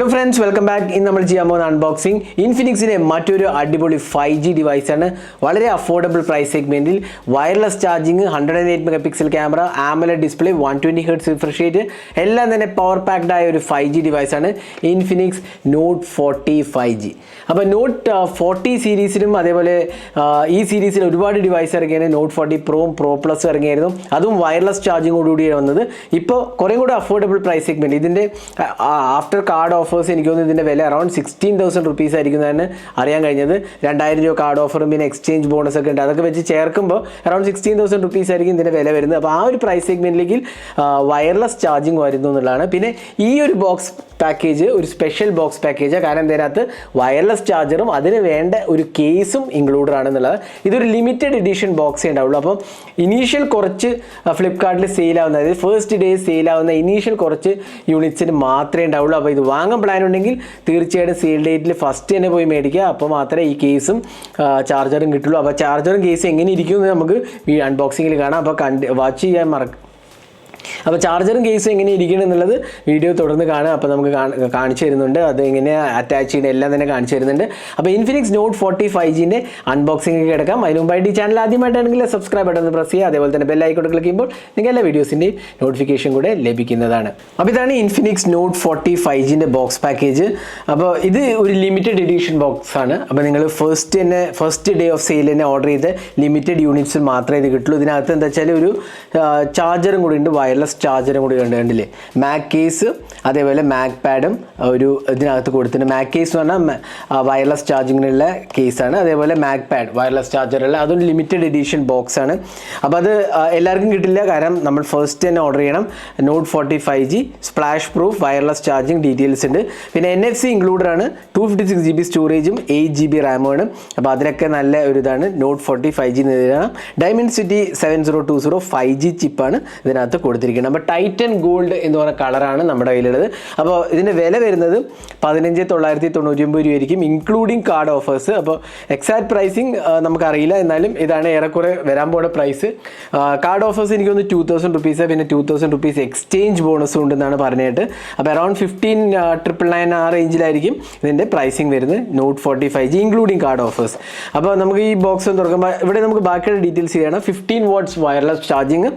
Hello friends welcome back ഇന്ന് നമ്മൾ ചെയ്യാൻ പോകുന്ന അൺബോക്സിംഗ് ഇൻഫിനിക്സിന്റെ മറ്റൊരു അടിപൊളി ഫൈവ് ജി ഡിവൈസാണ് വളരെ അഫോർഡബിൾ പ്രൈസ് സെഗ്മെന്റിൽ wireless charging hundred and eight mega pixel camera AMOLED display one twenty hertz refresh rate എല്ലാം തന്നെ പവർ പാക്ഡ് ആയ ഒരു five G ഡിവൈസാണ് Infinix note forty five G അപ്പോൾ നോട്ട് ഫോർട്ടി സീരീസിലും അതേപോലെ ഈ സീരീസിൽ ഒരുപാട് device ഇറങ്ങിയാണ് note forty pro pro plus ഇറങ്ങിയായിരുന്നു. അതും വയർലെസ് ചാർജിങ്ങോടുകൂടിയാണ് വന്നത്. ഇപ്പോൾ കുറേ കൂടെ അഫോർഡബിൾ പ്രൈസ് സെഗ്മെന്റ് ഇതിന്റെ ആഫ്റ്റർ കാർഡ് ഓഫേഴ്സ് എനിക്ക് തോന്നുന്നു ഇതിന്റെ വില അറൗണ്ട് സിക്സ്റ്റീൻ തൗസൻഡ് റുപ്പീസ് ആയിരിക്കുന്നതാണ് അറിയാൻ കഴിഞ്ഞത്. രണ്ടായിരം രൂപ കാർഡ് ഓഫറും പിന്നെ എക്സ്ചേഞ്ച് ബോണസ് ഒക്കെ ഉണ്ട്. അതൊക്കെ വെച്ച് ചേർക്കുമ്പോൾ അറൗണ്ട് സിക്സ്റ്റീൻ തൗസൻഡ് റുപ്പീസ് ആയിരിക്കും ഇതിന്റെ വില വരുന്നത്. അപ്പോൾ ആ ഒരു പ്രൈസ് സെഗ്മെന്റിലേക്ക് വയർലെസ് ചാർജിങ് വരുന്നു എന്നുള്ളതാണ്. പിന്നെ ഈ ഒരു ബോക്സ് പാക്കേജ് ഒരു സ്പെഷ്യൽ ബോക്സ് പാക്കേജാണ് കാരണം ഇതിനകത്ത് വയർലെസ് ചാർജറും അതിന് വേണ്ട ഒരു കേസും ഇൻക്ലൂഡഡ് ആണെന്നുള്ളത്. ഇതൊരു ലിമിറ്റഡ് എഡിഷൻ ബോക്സേ ഉണ്ടാവുള്ളൂ. അപ്പം ഇനീഷ്യൽ കുറച്ച് ഫ്ലിപ്കാർട്ടിൽ സെയിൽ ആവുന്ന അതായത് ഫസ്റ്റ് ഡേ സെയിൽ ആവുന്ന ഇനീഷ്യൽ കുറച്ച് യൂണിറ്റ്സിന് മാത്രമേ ഉണ്ടാവുള്ളൂ. അപ്പോൾ ഇത് വാങ്ങാൻ പ്ലാൻ ഉണ്ടെങ്കിൽ തീർച്ചയായിട്ടും സീൽ ഡേറ്റിൽ ഫസ്റ്റ് തന്നെ പോയി മേടിക്കുക. അപ്പോൾ മാത്രമേ ഈ കേസും ചാർജറും കിട്ടുള്ളൂ. അപ്പോൾ ചാർജറും കേസും എങ്ങനെ ഇരിക്കും നമുക്ക് ഈ അൺബോക്സിങ്ങിൽ കാണാം. അപ്പോൾ കണ്ട് വാച്ച് ചെയ്യാൻ മറക്ക അപ്പോൾ ചാർജറും കേസും എങ്ങനെ ഇരിക്കണം എന്നുള്ളത് വീഡിയോ തുടർന്ന് കാണാം. അപ്പോൾ നമുക്ക് കാണിച്ചു തരുന്നുണ്ട്. അത് എങ്ങനെ അറ്റാച്ച് ചെയ്യുന്ന എല്ലാം തന്നെ കാണിച്ചു തരുന്നുണ്ട്. അപ്പോൾ ഇൻഫിനിക്സ് നോട്ട് ഫോർട്ടി ഫൈവ് ജിന്റെ അൺബോക്സിംഗ് കിടക്കാം അതിന് മുമ്പായിട്ട് ഈ ചാനൽ ആദ്യമായിട്ടാണെങ്കിൽ സബ്സ്ക്രൈബ് ബട്ടൺ ഒന്ന് പ്രസ് ചെയ്യുക. അതേപോലെ തന്നെ ബെൽ ഐക്കോട്ട് ക്ലിക്ക് ചെയ്യുമ്പോൾ നിങ്ങൾ എല്ലാ വീഡിയോസിന്റെയും നോട്ടിഫിക്കേഷൻ കൂടെ ലഭിക്കുന്നതാണ്. അപ്പോൾ ഇതാണ് ഇൻഫിനിക്സ് നോട്ട് ഫോർട്ടി ഫൈവ് ജിന്റെ ബോക്സ് പാക്കേജ് അപ്പോൾ ഇത് ഒരു ലിമിറ്റഡ് എഡിഷൻ ബോക്സ് ആണ്. അപ്പോൾ നിങ്ങൾ ഫസ്റ്റ് തന്നെ ഫസ്റ്റ് ഡേ ഓഫ് സെയിൽ തന്നെ ഓർഡർ ചെയ്ത് ലിമിറ്റഡ് യൂണിറ്റ്സ് മാത്രമേ ഇത് കിട്ടുള്ളൂ. ഇതിനകത്ത് എന്താ വെച്ചാൽ ഒരു ചാർജറും കൂടി ഉണ്ട്. വയർലെസ് ചാർജറും കൂടി ഉണ്ട് കണ്ടില്ലേ? മാക് കേസ് അതേപോലെ മാക് പാഡും ഒരു ഇതിനകത്ത് കൊടുത്തിട്ടുണ്ട്. മാക് കേസ് എന്ന് പറഞ്ഞാൽ വയർലെസ് ചാർജിങ്ങിനുള്ള കേസാണ് അതേപോലെ മാക് പാഡ് വയർലെസ് ചാർജറുള്ള അതും ലിമിറ്റഡ് എഡിഷൻ ബോക്സ് ആണ്. അപ്പോൾ അത് എല്ലാവർക്കും കിട്ടില്ല. കാരണം നമ്മൾ ഫസ്റ്റ് തന്നെ ഓർഡർ ചെയ്യണം. Note forty five G splash proof wireless charging details ഉണ്ട്. പിന്നെ എൻ എഫ് സി ഇൻക്ലൂഡഡ് ആണ്. Two fifty six G B സ്റ്റോറേജും എയ്റ്റ് ജി ബി റാമുമാണ് അപ്പോൾ അതിനൊക്കെ നല്ല ഒരു ഇതാണ്. നോട്ട് ഫോർട്ടി ഫൈവ് ജി നേരിടണം Dimensity seven zero two zero five G ചിപ്പാണ് ഇതിനകത്ത് കൊടുത്തിരിക്കുന്നത്. അപ്പോൾ ടൈറ്റൻ ഗോൾഡ് എന്ന് പറയുന്ന കളറാണ് നമ്മുടെ കയ്യിലുള്ളത്. അപ്പോൾ ഇതിന്റെ വില വരുന്നത് പതിനഞ്ച് തൊള്ളായിരത്തി തൊണ്ണൂറ്റി രൂപയായിരിക്കും ഇൻക്ലൂഡിങ് കാർഡ് ഓഫേഴ്സ് അപ്പോൾ എക്സാക്ട് പ്രൈസിങ് നമുക്കറിയില്ല. എന്നാലും ഇതാണ് ഏറെക്കുറെ വരാൻ പോകുന്ന പ്രൈസ് കാർഡ് ഓഫേഴ്സ് എനിക്കൊന്ന് ടു തൗസൻഡ് റുപ്പീസ് പിന്നെ ടു തൗസൻഡ് റുപ്പീസ് എക്സ്ചേഞ്ച് ബോണസും ഉണ്ടെന്നാണ് പറഞ്ഞിട്ട്. അപ്പോൾ അറൗണ്ട് ഫിഫ്റ്റീൻ ട്രിപ്പിൾ നയൻ ആ റേഞ്ചിലായിരിക്കും ഇതിന്റെ പ്രൈസിങ് വരുന്നത്. Note forty five G including card offers അപ്പോൾ നമുക്ക് ഈ ബോക്സ് തുറക്കുമ്പോൾ ഇവിടെ നമുക്ക് ബാക്കിയുള്ള ഡീറ്റെയിൽസ് ചെയ്യണം ഫിഫ്റ്റീൻ വാട്ട്സ് വയർലെസ് ചാർജിങ്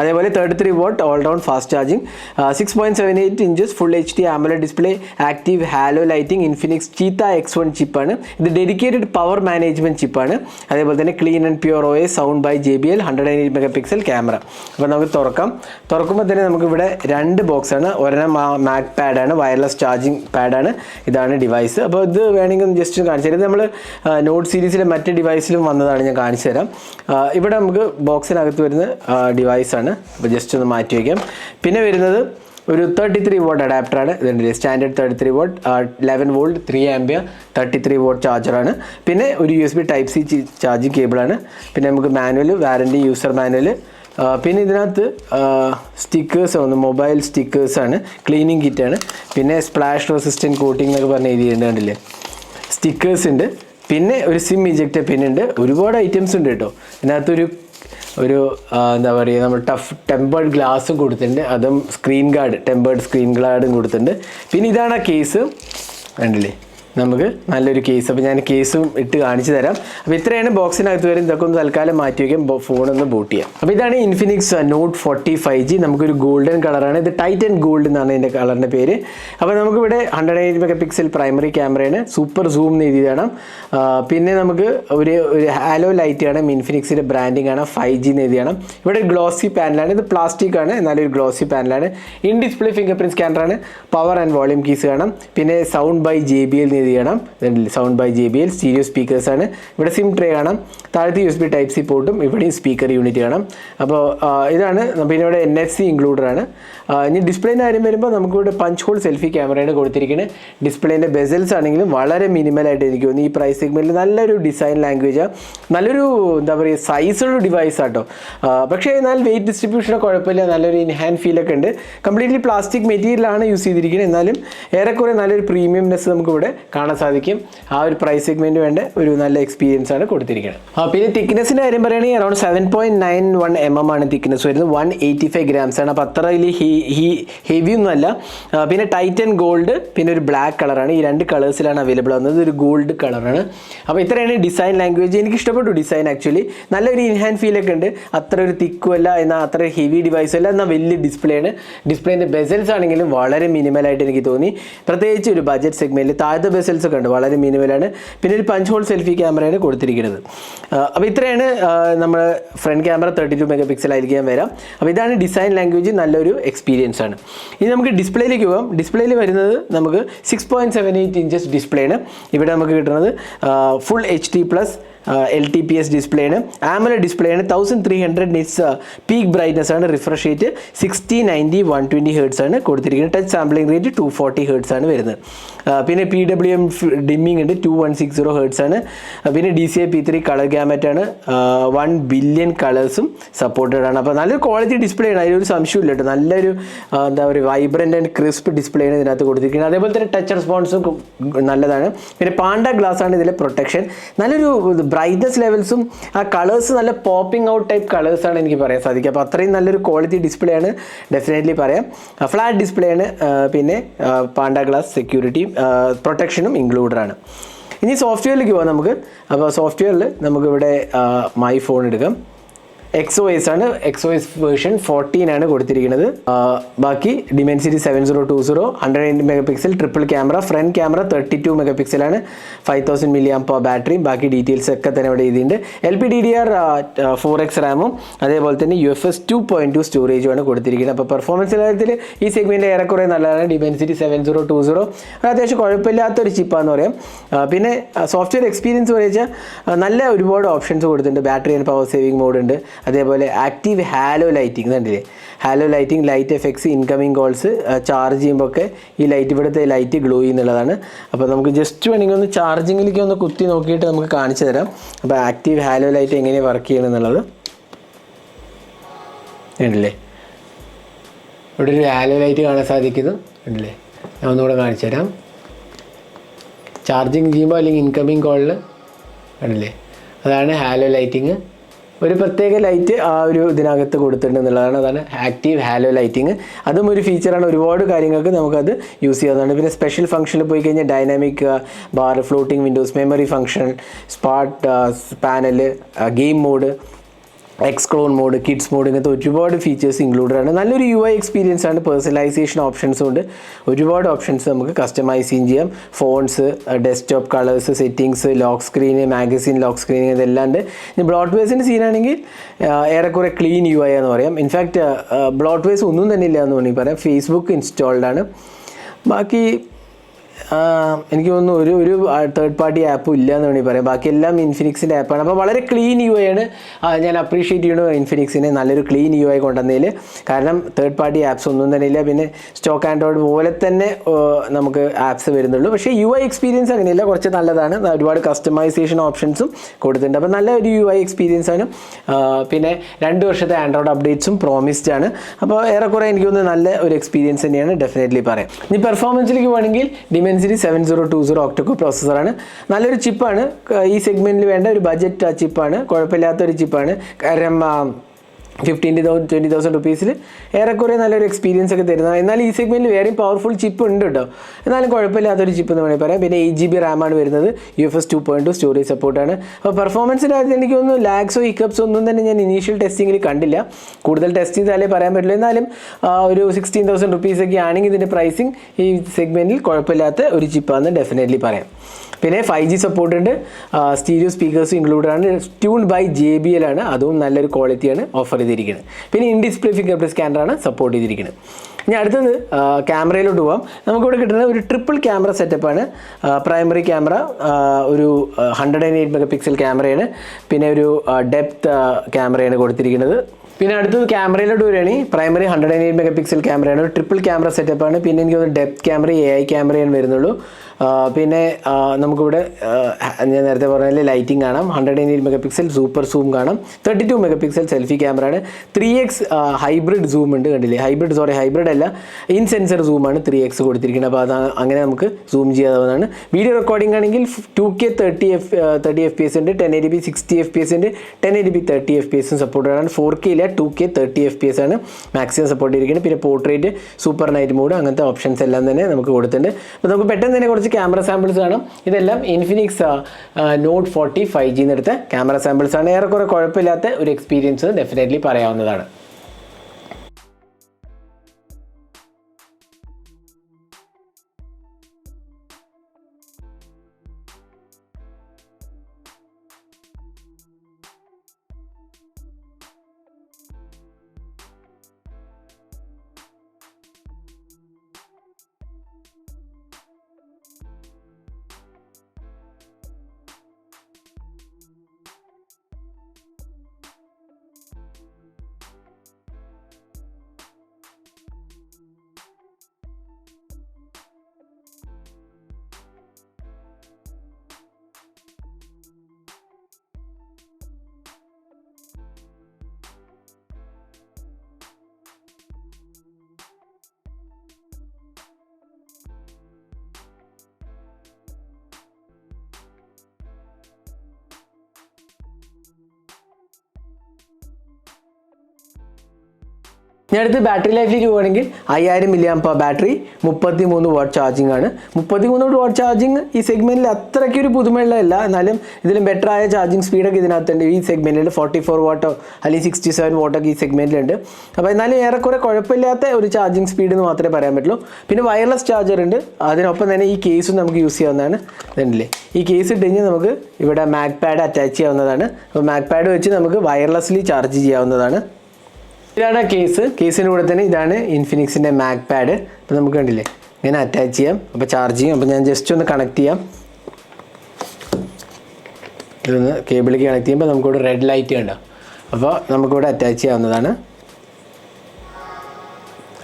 അതേപോലെ thirty three watt all round fast charging six point seven eight inches full H D amoled display active halo lighting Infinix cheetah X one ചിപ്പാണ് ഇത് ഡെഡിക്കേറ്റഡ് പവർ മാനേജ്മെന്റ് ചിപ്പാണ് അതേപോലെ തന്നെ clean and pure ഓയെ sound by J B L hundred and eight mega pixel camera അപ്പോൾ നമുക്ക് തുറക്കാം. തുറക്കുമ്പോൾ തന്നെ നമുക്ക് ഇവിടെ രണ്ട് ബോക്സ് ആണ്. ഒരെണ്ണം മാക് പാഡാണ് വയർലെസ് ചാർജിങ് പാഡാണ് ഇതാണ് ഡിവൈസ് അപ്പോൾ ഇത് വേണമെങ്കിൽ ജസ്റ്റ് കാണിച്ചു തരാം. നമ്മൾ നോട്ട് സീരീസിലെ മറ്റ് ഡിവൈസിലും വന്നതാണ് ഞാൻ കാണിച്ചു തരാം. ഇവിടെ നമുക്ക് ബോക്സിനകത്ത് വരുന്ന ഡിവൈസാണ് അപ്പോൾ ജസ്റ്റ് ഒന്ന് മാറ്റി വയ്ക്കാം. പിന്നെ വരുന്നത് ഒരു തേർട്ടി ത്രീ വോട്ട് അഡാപ്റ്ററാണ് ഇതുണ്ട് standard thirty three watt eleven volt three ampere thirty three watt ചാർജറാണ് പിന്നെ ഒരു U S B type C charging കേബിളാണ് പിന്നെ നമുക്ക് മാനുവൽ വാറന്റി യൂസർ മാനുവൽ പിന്നെ ഇതിനകത്ത് സ്റ്റിക്കേഴ്സ് ഒന്ന് മൊബൈൽ സ്റ്റിക്കേഴ്സാണ് ക്ലീനിങ് കിറ്റാണ് പിന്നെ സ്പ്ലാഷ് റെസിസ്റ്റന്റ് കോട്ടിംഗ് എന്നൊക്കെ പറഞ്ഞ എഴുതിയിട്ടുണ്ട് കണ്ടില്ലേ? സ്റ്റിക്കേഴ്സ് ഉണ്ട്. പിന്നെ ഒരു സിം ഇജക്റ്റ് പിന്നുണ്ട് ഒരുപാട് ഐറ്റംസ് ഉണ്ട് കേട്ടോ. ഇതിനകത്തൊരു ഒരു എന്താ പറയുക നമ്മൾ ടഫ് ടെമ്പേർഡ് ഗ്ലാസും കൊടുത്തിട്ടുണ്ട്. അതും സ്ക്രീൻ ഗാർഡ് ടെമ്പേർഡ് സ്ക്രീൻ ഗാർഡും കൊടുത്തിട്ടുണ്ട്. പിന്നെ ഇതാണ് ആ കേസ് കണ്ടില്ലേ? നമുക്ക് നല്ലൊരു കേസ് അപ്പോൾ ഞാൻ കേസും ഇട്ട് കാണിച്ചു തരാം. അപ്പോൾ ഇത്രയാണ് ബോക്സിനകത്ത് വരും ഇതൊക്കെ ഒന്ന് തൽക്കാലം മാറ്റി വയ്ക്കാം ഫോണൊന്ന് ബൂട്ട് ചെയ്യാം. അപ്പോൾ ഇതാണ് Infinix note forty five G നമുക്കൊരു ഗോൾഡൻ കളറാണ് ഇത് ടൈറ്റൻ ഗോൾഡ് എന്നാണ് ഇതിന്റെ കളറിന്റെ പേര്. അപ്പോൾ നമുക്കിവിടെ hundred eight mega pixel primary ക്യാമറയാണ് സൂപ്പർ സൂം എഴുതിയതാണ് ആ, പിന്നെ നമുക്ക് ഒരു ഒരു ഹാലോ ലൈറ്റ് ആണ്. ഇൻഫിനിക്സിന്റെ ബ്രാൻഡിങ് ആണ്. ഫൈവ് ജി എന്ന് കാണാം. ഇവിടെ ഗ്ലോസി പാനലാണ് ഇത് പ്ലാസ്റ്റിക് ആണ്. എന്നാലും ഒരു ഗ്ലോസി പാനലാണ് ഇൻ ഡിസ്പ്ലേ ഫിംഗർ പ്രിന്റ് സ്കാനറാണ് പവർ ആൻഡ് വോളിയം കീസ് കാണാം. പിന്നെ sound by J B L എഴുതി ചെയ്യണം. Sound by J B L stereo സ്പീക്കേഴ്സാണ് ഇവിടെ സിം ട്രേ കാണാം. താഴത്തെ U S B type C പോർട്ടും ഇവിടെയും സ്പീക്കർ യൂണിറ്റ് കാണാം. അപ്പോൾ ഇതാണ്. പിന്നെ ഇവിടെ എൻ എഫ് സി ഇൻക്ലൂഡഡ് ആണ്. ഇനി ഡിസ്പ്ലേന്റെ കാര്യം വരുമ്പോൾ നമുക്കിവിടെ പഞ്ച് ഹോൾ സെൽഫി ക്യാമറയാണ് കൊടുത്തിരിക്കുന്നത് ഡിസ്പ്ലേന്റെ ബെസൽസ് ആണെങ്കിലും വളരെ മിനിമലായിട്ട് എനിക്ക് തോന്നുന്നു ഈ പ്രൈസ് സെഗ്മെന്റിൽ നല്ലൊരു ഡിസൈൻ ലാംഗ്വേജാണ് നല്ലൊരു എന്താ പറയുക സൈസുള്ള ഡിവൈസ് ആട്ടോ പക്ഷേ എന്നാൽ വെയിറ്റ് ഡിസ്ട്രിബ്യൂഷനൊക്കെ കുഴപ്പമില്ല. നല്ലൊരു ഇൻഹാൻഡ് ഫീലൊക്കെ ഉണ്ട്. കംപ്ലീറ്റ്ലി പ്ലാസ്റ്റിക് മെറ്റീരിയലാണ് യൂസ് ചെയ്തിരിക്കുന്നത് എന്നാലും ഏറെക്കുറെ നല്ലൊരു പ്രീമിയംനെസ് നമുക്ക് ഇവിടെ കാണാൻ സാധിക്കും. ആ ഒരു പ്രൈസ് സെഗ്മെന്റ് വേണ്ട ഒരു നല്ല എക്സ്പീരിയൻസ് ആണ് കൊടുത്തിരിക്കുന്നത് ആ പിന്നെ തിക്നെസ്സിന്റെ കാര്യം പറയുകയാണെങ്കിൽ around seven point nine one M M ആണ് തിക്നെസ് വരുന്നത്. വൺ എയ്റ്റി ഫൈവ് ഗ്രാംസ് ആണ്. അപ്പോൾ അത്ര വലിയ ഹെവി ഒന്നുമല്ല പിന്നെ ടൈറ്റൻ ഗോൾഡ് പിന്നെ ഒരു ബ്ലാക്ക് കളറാണ് ഈ രണ്ട് കളേഴ്സിലാണ് അവൈലബിൾ ആവുന്നത്. ഒരു ഗോൾഡ് കളറാണ് അപ്പോൾ ഇത്രയാണ് ഡിസൈൻ ലാംഗ്വേജ് എനിക്ക് ഇഷ്ടപ്പെട്ടു ഡിസൈൻ ആക്ച്വലി നല്ലൊരു ഇൻഹാൻഡ് ഫീലൊക്കെ ഉണ്ട്. അത്ര ഒരു തിക്കും അല്ല എന്നാൽ അത്ര ഹെവി ഡിവൈസും അല്ല എന്നാൽ വലിയ ഡിസ്പ്ലേ ആണ്. ഡിസ്പ്ലേന്റെ ബെസൽസ് ആണെങ്കിലും വളരെ മിനിമലായിട്ട് എനിക്ക് തോന്നി. പ്രത്യേകിച്ച് ഒരു ബജറ്റ് സെഗ്മെന്റിൽ താഴത്തെ ബെസൽസ് ഒക്കെ ഉണ്ട്. വളരെ മിനിമലാണ് പിന്നെ ഒരു പഞ്ച് ഹോൾ സെൽഫി ക്യാമറയാണ് കൊടുത്തിരിക്കുന്നത്. അപ്പോൾ ഇത്രയാണ് നമ്മൾ front camera thirty two mega pixel ആയിരിക്കാൻ വരാം. അപ്പോൾ ഇതാണ് ഡിസൈൻ ലാംഗ്വേജ് നല്ലൊരു എക്സ്പീരിയൻസ് ആണ്. ഇനി നമുക്ക് ഡിസ്പ്ലേയിലേക്ക് പോകാം. ഡിസ്പ്ലേയിൽ വരുന്നത് നമുക്ക് six point seven eight inches display ആണ്. ഇവിടെ നമുക്ക് കിട്ടുന്നത് full H D plus L T P S display ആണ് ആമല ഡിസ്പ്ലേ ആണ് thousand three hundred nits peak brightness ആണ്. Refresh rate sixty ninety one twenty hertz ആണ് കൊടുത്തിരിക്കുന്നത്. Touch sampling rate two forty hertz ആണ് വരുന്നത്. പിന്നെ പി ഡബ്ല്യു എം ഡിമ്മിങ് ഉണ്ട്. Two one six zero hertz ആണ്. പിന്നെ D C I P three colour gamut ആണ്. വൺ ബില്യൺ കളേഴ്സും സപ്പോർട്ടഡ് ആണ്. അപ്പോൾ നല്ലൊരു ക്വാളിറ്റി ഡിസ്പ്ലേ ആണ്. അതിലൊരു സംശയമില്ല കേട്ടോ. നല്ലൊരു എന്താ പറയുക വൈബ്രന്റ് ആൻഡ് ക്രിസ്പ് ഡിസ്പ്ലേ ആണ് ഇതിനകത്ത് കൊടുത്തിരിക്കുന്നത്. അതേപോലെ തന്നെ ടച്ച് റെസ്പോൺസും നല്ലതാണ്. പിന്നെ പാണ്ട ഗ്ലാസ് ആണ് ഇതിലെ പ്രൊട്ടക്ഷൻ നല്ലൊരു ബ്രൈറ്റ്നസ് ലെവൽസും ആ കളേഴ്സ് നല്ല പോപ്പിംഗ് ഔട്ട് ടൈപ്പ് കളേഴ്സ് ആണ് എനിക്ക് പറയാൻ സാധിക്കുക. അപ്പോൾ അത്രയും നല്ലൊരു ക്വാളിറ്റി ഡിസ്പ്ലേ ആണ് ഡെഫിനറ്റ്ലി പറയാം. ഫ്ലാറ്റ് ഡിസ്പ്ലേ ആണ് പിന്നെ പാണ്ട ഗ്ലാസ് സെക്യൂരിറ്റിയും പ്രൊട്ടക്ഷനും ഇൻക്ലൂഡഡ് ആണ്. ഇനി സോഫ്റ്റ്വെയറിലേക്ക് പോകാം നമുക്ക്. അപ്പോൾ സോഫ്റ്റ്വെയറിൽ നമുക്കിവിടെ മൈ ഫോൺ എടുക്കാം. എക്സോ എസ് ആണ്. എക്സോ എസ് വേർഷൻ ഫോർട്ടീൻ ആണ് കൊടുത്തിരിക്കുന്നത്. ബാക്കി Dimensity seven zero two zero hundred megapixel triple camera front camera thirty two mega പിക്സലാണ് five thousand milli amp battery ബാക്കി ഡീറ്റെയിൽസ് ഒക്കെ തന്നെ ഇവിടെ എഴുതിയിട്ടുണ്ട്. L P D D R four X റാമും അതേപോലെ തന്നെ U F S two point two സ്റ്റോറേജും ആണ് കൊടുത്തിരിക്കുന്നത്. അപ്പോൾ പെർഫോമൻസ് കാര്യത്തിൽ ഈ സെഗ്മെന്റ് ഏറെക്കുറെ നല്ലതാണ്. Dimensity seven zero two zero അത്യാവശ്യം കുഴപ്പമില്ലാത്തൊരു ചിപ്പാന്ന് പറയാം. പിന്നെ സോഫ്റ്റ്വെയർ എക്സ്പീരിയൻസ് പറയുക നല്ല ഒരുപാട് ഓപ്ഷൻസ് കൊടുത്തിട്ടുണ്ട്. Battery and power saving mode ഉണ്ട്. അതേപോലെ ആക്റ്റീവ് ഹാലോ ലൈറ്റിംഗ് കണ്ടില്ലേ? Halo lighting light effects incoming calls charge ചെയ്യുമ്പോൾ ഒക്കെ ഈ ലൈറ്റ് ഇവിടുത്തെ ലൈറ്റ് ഗ്ലോ ചെയ്യുന്നുള്ളതാണ്. അപ്പോൾ നമുക്ക് ജസ്റ്റ് വേണമെങ്കിൽ ഒന്ന് ചാർജിങ്ങിലേക്ക് ഒന്ന് കുത്തി നോക്കിയിട്ട് നമുക്ക് കാണിച്ചു തരാം. അപ്പോൾ ആക്റ്റീവ് ഹാലോ ലൈറ്റ് എങ്ങനെ വർക്ക് ചെയ്യണം എന്നുള്ളത്. ഉണ്ടല്ലേ ഇവിടെ ഒരു ഹാലോ ലൈറ്റ് കാണാൻ സാധിക്കുന്നു. ഉണ്ടല്ലേ ഞാൻ ഒന്നുകൂടെ കാണിച്ചു തരാം. ചാർജിങ് ചെയ്യുമ്പോൾ അല്ലെങ്കിൽ ഇൻകമിങ് കോളിൽ കണ്ടില്ലേ? അതാണ് ഹാലോ ലൈറ്റിങ് ഒരു പ്രത്യേക ലൈറ്റ് ആ ഒരു ഇതിനകത്ത് കൊടുത്തിട്ടുണ്ട് എന്നുള്ളതാണ്. അതാണ് ആക്റ്റീവ് ഹാലോ ലൈറ്റിംഗ് അതും ഒരു ഫീച്ചറാണ് ഒരുപാട് കാര്യങ്ങൾക്ക് നമുക്കത് യൂസ് ചെയ്യാവുന്നതാണ്. പിന്നെ സ്പെഷ്യൽ ഫംഗ്ഷനിൽ പോയി കഴിഞ്ഞാൽ dynamic bar floating windows memory function spot panel game mode x clone mode kids mode ഇങ്ങനത്തെ ഒരുപാട് ഫീച്ചേഴ്സ് ഇൻക്ലൂഡഡ് ആണ്. നല്ലൊരു യു ഐ എക്സ്പീരിയൻസ് ആണ്. പേഴ്സണലൈസേഷൻ ഓപ്ഷൻസ് ഉണ്ട്. ഒരുപാട് ഓപ്ഷൻസ് നമുക്ക് കസ്റ്റമൈസിങ് ചെയ്യാം fonts desktop colours settings lock screen magazine lock screen ഇതെല്ലാം ഉണ്ട്. ഇനി ബ്ലോട്ട് വേസിന്റെ സീനാണെങ്കിൽ ഏറെക്കുറെ ക്ലീൻ യു ഐ എന്ന് പറയാം. ഇൻഫാക്റ്റ് ബ്ലോട്ട്വേസ് ഒന്നും തന്നെ ഇല്ല എന്ന് വേണമെങ്കിൽ പറയാം. ഫേസ്ബുക്ക് ഇൻസ്റ്റാൾഡ് ആണ്. ബാക്കി എനിക്ക് തോന്നുന്നു ഒരു ഒരു തേർഡ് പാർട്ടി ആപ്പും ഇല്ല എന്ന് വേണമെങ്കിൽ പറയാം. ബാക്കി എല്ലാം ഇൻഫിനിക്സിന്റെ ആപ്പാണ് അപ്പോൾ വളരെ ക്ലീൻ യു ആണ്. ഞാൻ അപ്രീഷിയേറ്റ് ചെയ്യണു ഇൻഫിനിക്സിനെ നല്ലൊരു ക്ലീൻ യു ഐ കൊണ്ടുവന്നതിൽ കാരണം തേർഡ് പാർട്ടി ആപ്സ് ഒന്നും തന്നെ ഇല്ല. പിന്നെ സ്റ്റോക്ക് ആൻഡ്രോയിഡ് പോലെ തന്നെ നമുക്ക് ആപ്സ് വരുന്നുള്ളൂ. പക്ഷേ യു ഐ എക്സ്പീരിയൻസ് അങ്ങനെയല്ല. കുറച്ച് നല്ലതാണ്. ഒരുപാട് കസ്റ്റമൈസേഷൻ ഓപ്ഷൻസും കൊടുത്തിട്ടുണ്ട്. അപ്പോൾ നല്ല ഒരു യു ഐ എക്സ്പീരിയൻസ് ആണ്. പിന്നെ രണ്ട് വർഷത്തെ ആൻഡ്രോയിഡ് അപ്ഡേറ്റ്സും പ്രോമിസ്ഡ് ആണ്. അപ്പോൾ ഏറെക്കുറെ എനിക്ക് തോന്നുന്നു നല്ല ഒരു എക്സ്പീരിയൻസ് തന്നെയാണ്. ഡെഫിനറ്റ്ലി പറയാം. ഇനി പെർഫോമൻസിലേക്ക് വേണമെങ്കിൽ Dimensity seven zero two zero octa core പ്രോസസ്സറാണ് നല്ലൊരു ചിപ്പാണ് ഈ സെഗ്മെന്റിൽ വേണ്ട ഒരു ബജറ്റ് ചിപ്പാണ് കുഴപ്പമില്ലാത്തൊരു ചിപ്പാണ് കാരണം ഫിഫ്റ്റീൻ തൗസൻഡ് ട്വന്റി തൗസൻഡ് റുപ്പീസിൽ ഏറെക്കുറെ നല്ലൊരു എക്സ്പീരിയൻസ് ഒക്കെ തരുന്നത് എന്നാൽ ഈ സെഗ്മെന്റിൽ വേറെയും പവർഫുൾ ചിപ്പ് ഉണ്ട് കേട്ടോ എന്നാലും കുഴപ്പമില്ലാത്തൊരു ചിപ്പ് എന്ന് വേണമെങ്കിൽ പറയാം. പിന്നെ എയ്റ്റ് ജി ബി റാമാണ് വരുന്നത്. U F S two point two storage സപ്പോർട്ടാണ് അപ്പോൾ പെർഫോമൻസിന്റെ കാര്യത്തിൽ എനിക്കൊന്നും ലാഗ്സോ ഹിക്കപ്സോ ഒന്നും തന്നെ ഞാൻ ഇനീഷ്യൽ ടെസ്റ്റിങ്ങിൽ കണ്ടില്ല. കൂടുതൽ ടെസ്റ്റ് ചെയ്താലേ പറയാൻ പറ്റില്ല എന്നാലും ഒരു സിക്സ്റ്റീൻ തൗസൻഡ് റുപ്പീസൊക്കെ ആണെങ്കിൽ ഇതിന്റെ പ്രൈസിങ് ഈ സെഗ്മെന്റിൽ കുഴപ്പമില്ലാത്ത ഒരു ചിപ്പാണെന്ന് ഡെഫിനറ്റ്ലി പറയാം. പിന്നെ ഫൈവ് ജി സപ്പോർട്ട് ഉണ്ട്. സ്റ്റീരിയോ സ്പീക്കേഴ്സ് ഇൻക്ലൂഡഡ് ആണ്. Tune by J B L ആണ്. അതും നല്ലൊരു ക്വാളിറ്റിയാണ് ഓഫർ ചെയ്തിരിക്കുന്നത്. പിന്നെ ഇൻ ഡിസ്പ്ലേ ഫിംഗർ പ്രിന്റ് സ്കാനറാണ് സപ്പോർട്ട് ചെയ്തിരിക്കുന്നത്. ഇനി അടുത്തത് ക്യാമറയിലോട്ട് പോകാം നമുക്കിവിടെ കിട്ടുന്ന ഒരു ട്രിപ്പിൾ ക്യാമറ സെറ്റപ്പാണ് പ്രൈമറി ക്യാമറ ഒരു hundred and eight mega pixel ക്യാമറയാണ് പിന്നെ ഒരു ഡെപ്ത് ക്യാമറയാണ് കൊടുത്തിരിക്കുന്നത്. പിന്നെ അടുത്തത് ക്യാമറയിലോട്ട് വരികയാണെങ്കിൽ primary hundred and eight megapixel ക്യാമറയാണ് ട്രിപ്പിൾ ക്യാമറ സെറ്റപ്പ് ആണ്. പിന്നെ എനിക്ക് തോന്നുന്നു ഡെപ്ത് ക്യാമറ എ ഐ ക്യാമറയാണ് വരുന്നുള്ളൂ. പിന്നെ നമുക്കിവിടെ ഞാൻ നേരത്തെ പറഞ്ഞ ലൈറ്റിംഗ് കാണാം. Hundred and eight megapixel super zoom കാണാം. Thirty two megapixel selfie camera ആണ് ത്രീ എക്സ് ഹൈബ്രിഡ് സൂം ഉണ്ട് കണ്ടില്ലേ? ഹൈബ്രിഡ് സോറി ഹൈബ്രിഡ് അല്ല. ഇൻ സെൻസർ സൂമാണ് ത്രീ എക്സ് കൊടുത്തിരിക്കുന്നത്. അപ്പോൾ അത് അങ്ങനെ നമുക്ക് സൂം ചെയ്യാവുന്നതാണ്. വീഡിയോ റെക്കോർഡിംഗ് ആണെങ്കിൽ two K thirty F thirty F P S ഉണ്ട്. Ten A B sixty F P S ഉണ്ട്. Ten A B thirty F P എസും സപ്പോർട്ട് ആണ് ഫോർ കെ ഇല്ല two K thirty F P S ആണ് maximum support ചെയ്തിരിക്കുന്നത്. പിന്നെ portrait super night mode അങ്ങനത്തെ options എല്ലാം തന്നെ നമുക്ക് കൊടുത്തിട്ടുണ്ട്. അപ്പോൾ നമുക്ക് പെട്ടെന്ന് തന്നെ കുറച്ച് ക്യാമറ സാമ്പിൾസ് കാണും ഇതെല്ലാം Infinix Note forty five G എന്നെടുത്ത camera samples ആണ്. ഏറെക്കുറെ കുഴപ്പമില്ലാത്ത ഒരു എക്സ്പീരിയൻസ് ഡെഫിനറ്റ്ലി പറയാവുന്നതാണ്. ഞാൻ അടുത്ത് ബാറ്ററി ലൈഫിലേക്ക് പോവുകയാണെങ്കിൽ അയ്യായിരം മില്ലി അമ്പ ബാറ്ററി മുപ്പത്തി മൂന്ന് വാട്ട് ചാർജിങ് ആണ്. മുപ്പത്തി മൂന്ന് വാട്ട് ചാർജിങ് ഈ സെഗ്മെന്റിൽ അത്രയ്ക്ക് ഒരു പുതുമയുള്ളതല്ല. എന്നാലും ഇതിലും ബെറ്റർ ആയ ചാർജിങ് സ്പീഡൊക്കെ ഇതിനകത്തുണ്ട്. ഈ സെഗ്മെന്റിൽ ഫോർട്ടി ഫോർ വാട്ടോ അല്ലെങ്കിൽ സിക്സ്റ്റി സെവൻ വാട്ടൊക്കെ ഈ സെഗ്മെന്റിലുണ്ട് അപ്പോൾ എന്നാലും ഏറെക്കുറെ കുഴപ്പമില്ലാത്ത ഒരു ചാർജിങ് സ്പീഡ് എന്ന് മാത്രമേ പറയാൻ പറ്റുള്ളൂ. പിന്നെ വയർലെസ് ചാർജർ ഉണ്ട്. അതിനൊപ്പം തന്നെ ഈ കേസും നമുക്ക് യൂസ് ചെയ്യാവുന്നതാണ്. ഇതുണ്ടല്ലേ? ഈ കേസ് ഇട്ട് കഴിഞ്ഞാൽ നമുക്ക് ഇവിടെ മാക് പാഡ് അറ്റാച്ച് ചെയ്യാവുന്നതാണ്. അപ്പോൾ മാക് പാഡ് വെച്ച് നമുക്ക് വയർലെസ്ലി ചാർജ് ചെയ്യാവുന്നതാണ്. ഇതാണ് കേസ്. കേസിന് കൂടെ തന്നെ ഇതാണ് ഇൻഫിനിക്സിന്റെ മാക് പാഡ് അപ്പോൾ നമുക്ക് കണ്ടില്ലേ? ഇങ്ങനെ അറ്റാച്ച് ചെയ്യാം. അപ്പോൾ ചാർജ് ചെയ്യാം. അപ്പോൾ ഞാൻ ജസ്റ്റ് ഒന്ന് കണക്ട് ചെയ്യാം. ഇതൊന്ന് കേബിളിലേക്ക് കണക്ട് ചെയ്യുമ്പോൾ നമുക്കിവിടെ റെഡ് ലൈറ്റ് കണ്ടോ? അപ്പോൾ നമുക്കിവിടെ അറ്റാച്ച് ചെയ്യാവുന്നതാണ്.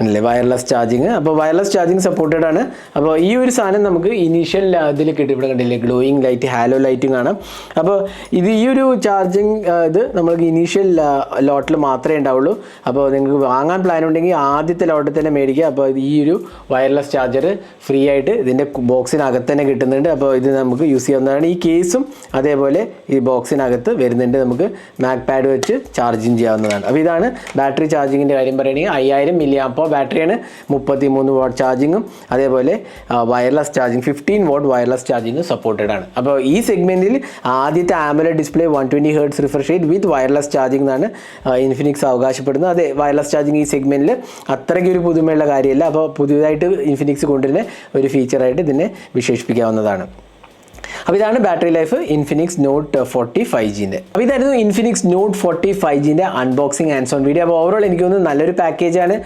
അല്ലേ? വയർലെസ് ചാർജിങ് അപ്പോൾ വയർലെസ് ചാർജിങ് സപ്പോർട്ടഡ് ആണ്. അപ്പോൾ ഈ ഒരു സാധനം നമുക്ക് ഇനീഷ്യൽ ഇതിൽ കിട്ടും. ഇവിടെ കണ്ടില്ലേ? ഗ്ലോയിങ് ലൈറ്റ് ഹാലോ ലൈറ്റും കാണാം. അപ്പോൾ ഇത് ഈ ഒരു ചാർജിങ് ഇത് നമുക്ക് ഇനീഷ്യൽ ലോട്ടിൽ മാത്രമേ ഉണ്ടാവുള്ളൂ. അപ്പോൾ നിങ്ങൾക്ക് വാങ്ങാൻ പ്ലാൻ ഉണ്ടെങ്കിൽ ആദ്യത്തെ ലോട്ടിൽ തന്നെ മേടിക്കുക. അപ്പോൾ ഈ ഒരു വയർലെസ് ചാർജർ ഫ്രീ ആയിട്ട് ഇതിന്റെ ബോക്സിനകത്ത് തന്നെ കിട്ടുന്നുണ്ട്. അപ്പോൾ ഇത് നമുക്ക് യൂസ് ചെയ്യാവുന്നതാണ്. ഈ കേസും അതേപോലെ ഈ ബോക്സിനകത്ത് വരുന്നുണ്ട്. നമുക്ക് മാക് പാഡ് വെച്ച് ചാർജിങ് ചെയ്യാവുന്നതാണ്. അപ്പോൾ ഇതാണ് ബാറ്ററി ചാർജിങ്ങിന്റെ കാര്യം പറയുകയാണെങ്കിൽ അയ്യായിരം മില്ലി ആപ്പോ ബാറ്ററിയാണ്. മുപ്പത്തി മൂന്ന് വാട്ട് ചാർജിങ്ങും അതേപോലെ wireless charging fifteen watt wireless charging supported ആണ്. അപ്പോൾ ഈ സെഗ്മെന്റിൽ ആദ്യത്തെ AMOLED display one twenty hertz refresh rate with wireless charging എന്നാണ് ഇൻഫിനിക്സ് അവകാശപ്പെടുന്നത്. അതെ വയർലെസ് ചാർജിങ് ഈ സെഗ്മെന്റിൽ അത്രയ്ക്ക് ഒരു പുതുമയുള്ള കാര്യമല്ല. അപ്പോൾ പുതിയതായിട്ട് ഇൻഫിനിക്സ് കൊണ്ടുവരുന്ന ഒരു ഫീച്ചറായിട്ട് ഇതിനെ വിശേഷിപ്പിക്കാവുന്നതാണ്. അപ്പോൾ ഇതാണ് battery life Infinix Note forty five ജിന്റെ അപ്പോൾ ഇതായിരുന്നു ഇൻഫിനിക്സ് നോട്ട് ഫോർട്ടി ഫൈവ് ജിന്റെ അൺബോക്സിംഗ് ആൻഡ് സോൺ വീഡിയോ അപ്പോൾ ഓവറോൾ എനിക്ക് തോന്നുന്നു നല്ലൊരു പാക്കേജാണ്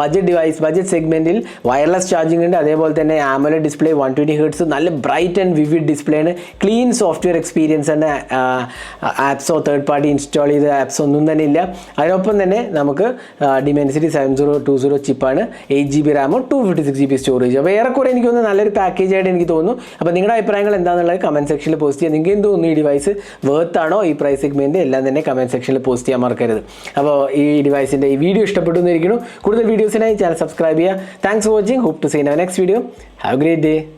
ബഡ്ജറ്റ് ഡിവൈസ് ബഡ്ജറ്റ് സെഗ്മെന്റിൽ വയർലെസ് ചാർജിംഗ് ഉണ്ട്. അതേപോലെ തന്നെ AMOLED display one twenty hertz നല്ല ബ്രൈറ്റ് ആൻഡ് വിവിഡ് ഡിസ്പ്ലേ ആണ്. ക്ലീൻ സോഫ്റ്റ്വെയർ എക്സ്പീരിയൻസ് ആണ്. ആപ്സോ തേർഡ് പാർട്ടി ഇൻസ്റ്റാൾ ചെയ്ത ആപ്സ് ഒന്നും തന്നെ ഇല്ല. അതിനൊപ്പം തന്നെ നമുക്ക് Dimensity seven zero two zero ചിപ്പാണ് eight G B റാമോ two fifty six G B storage അപ്പോൾ ഏറെക്കുറെ എനിക്ക് തോന്നുന്നു നല്ലൊരു പാക്കേജായിട്ട് എനിക്ക് തോന്നുന്നു. അപ്പോൾ നിങ്ങളുടെ അഭിപ്രായങ്ങൾ എന്താണെന്നുള്ളത് കമന്റ് സെക്ഷനിൽ പോസ്റ്റ് ചെയ്യുക നിങ്ങൾക്ക് എന്ത് തോന്നുന്നു ഈ ഡിവൈസ് വേർത്താണോ ഈ പ്രൈസ് സെഗ്മെന്റ് എല്ലാം തന്നെ കമന്റ് സെക്ഷനിൽ പോസ്റ്റ് ചെയ്യാൻ മറക്കരുത്. അപ്പോൾ ഈ ഡിവൈസിന്റെ ഈ വീഡിയോ ഇഷ്ടപ്പെട്ടു എന്നിരിക്കുന്നു കൂടുതൽ വീഡിയോസിനായി ചാനൽ സബ്സ്ക്രൈബ് ചെയ്യുക. Thanks for watching hope to seen our next video have great day